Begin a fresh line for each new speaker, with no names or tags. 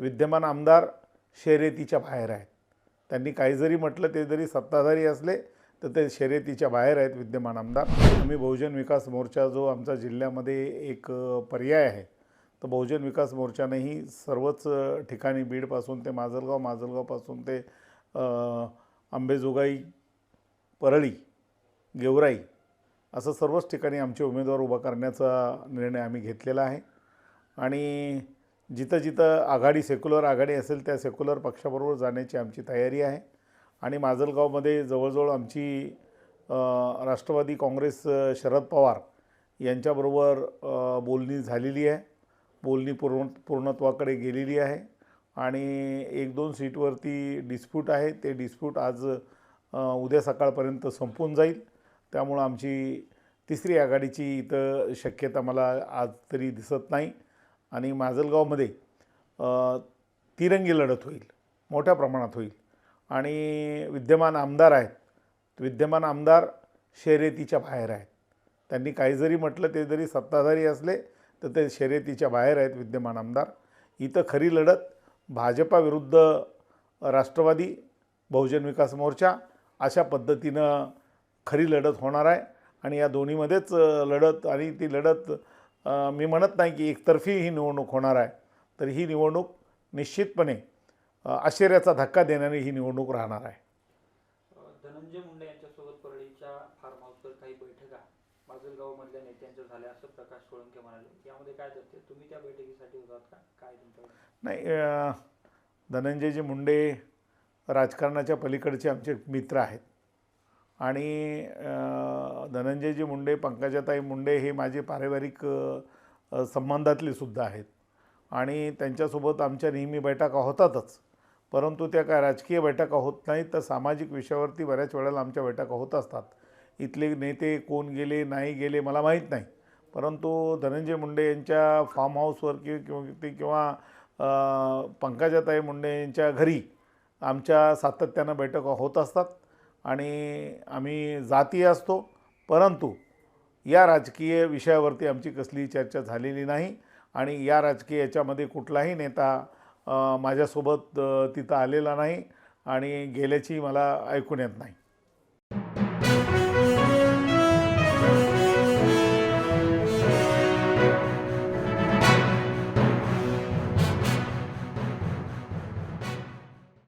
विद्यमान आमदार शर्यतीच्या बाहेर आहेत. त्यांनी काही जरी म्हटलं ते जरी सत्ताधारी असले तर ते शर्यतीच्या बाहेर आहेत विद्यमान आमदार. आम्ही बहुजन विकास मोर्चा जो आमचा जिल्ह्यामध्ये एक पर्याय आहे तर बहुजन विकास मोर्चानेही सर्वच ठिकाणी बीडपासून ते माजलगाव माजलगावपासून ते आंबेजोगाई परळी गेवराई असं सर्वच ठिकाणी आमचे उमेदवार उभा करण्याचा निर्णय आम्ही घेतलेला आहे. आणि जिथं जिथं आघाडी सेक्युलर आघाडी असेल त्या सेक्युलर पक्षाबरोबर जाण्याची आमची तयारी आहे. आणि माजलगावमध्ये जवळजवळ आमची राष्ट्रवादी काँग्रेस शरद पवार यांच्याबरोबर बोलणी झालेली आहे. बोलणी पूर्ण पूर्णत्वाकडे गेलेली आहे. आणि एक दोन सीटवरती डिस्प्यूट आहे. ते डिस्प्यूट आज उद्या सकाळपर्यंत संपून जाईल. त्यामुळं आमची तिसरी आघाडीची इथं शक्यता मला आज तरी दिसत नाही. आणि माजलगावमध्ये तिरंगी लढत होईल मोठ्या प्रमाणात होईल. आणि विद्यमान आमदार आहेत विद्यमान आमदार शर्यतीच्या बाहेर आहेत. त्यांनी काही जरी म्हटलं ते जरी सत्ताधारी असले तर ते शर्यतीच्या बाहेर आहेत विद्यमान आमदार. इथं खरी लढत भाजपाविरुद्ध राष्ट्रवादी बहुजन विकास मोर्चा अशा पद्धतीनं खरी लढत होणार आहे. आणि या दोन्हीमध्येच लढत आणि ती लढत मी म्हणत नाही की एकतर्फी ही निवडणूक होणार आहे तर ही निवडणूक निश्चितपणे आश्चर्याचा धक्का देणारी ही निवडणूक राहणार आहे.
धनंजय मुंडे यांच्यासोबत परळीच्या फार्म हाऊसवर काही बैठका माजलगावमधल्या नेत्यांच्या झाल्या असं प्रकाश सोळंके म्हणाले. यामध्ये काय तथ्य तुम्ही त्या बैठकीसाठी होतात का? काय
नाही धनंजयजी मुंडे राजकारणाच्या पलीकडचे आमचे मित्र आहेत. आणि धनंजयजी मुंडे पंकजाताई मुंडे हे माझे पारिवारिक संबंधातले सुद्धा आहेत. आणि त्यांच्यासोबत आमच्या नेहमी बैठका होतातच. परंतु त्या काय राजकीय बैठका होत नाहीत तर सामाजिक विषयावरती बऱ्याच वेळेला आमच्या बैठका होत असतात. इथले नेते कोण गेले नाही गेले मला माहीत नाही. परंतु धनंजय मुंडे यांच्या फार्म हाऊसवर कि किंवा ते किंवा पंकजाताई मुंडे यांच्या घरी आमच्या सातत्यानं बैठका होत असतात. आणि आम्ही जातीय असतो परंतु या राजकीय विषयावरती आमची कसलीही चर्चा झालेली नाही आणि या राजकीय याच्यामध्ये कुठलाही नेता माझ्यासोबत तिथं आलेला नाही आणि गेल्याची मला ऐकून येत नाही.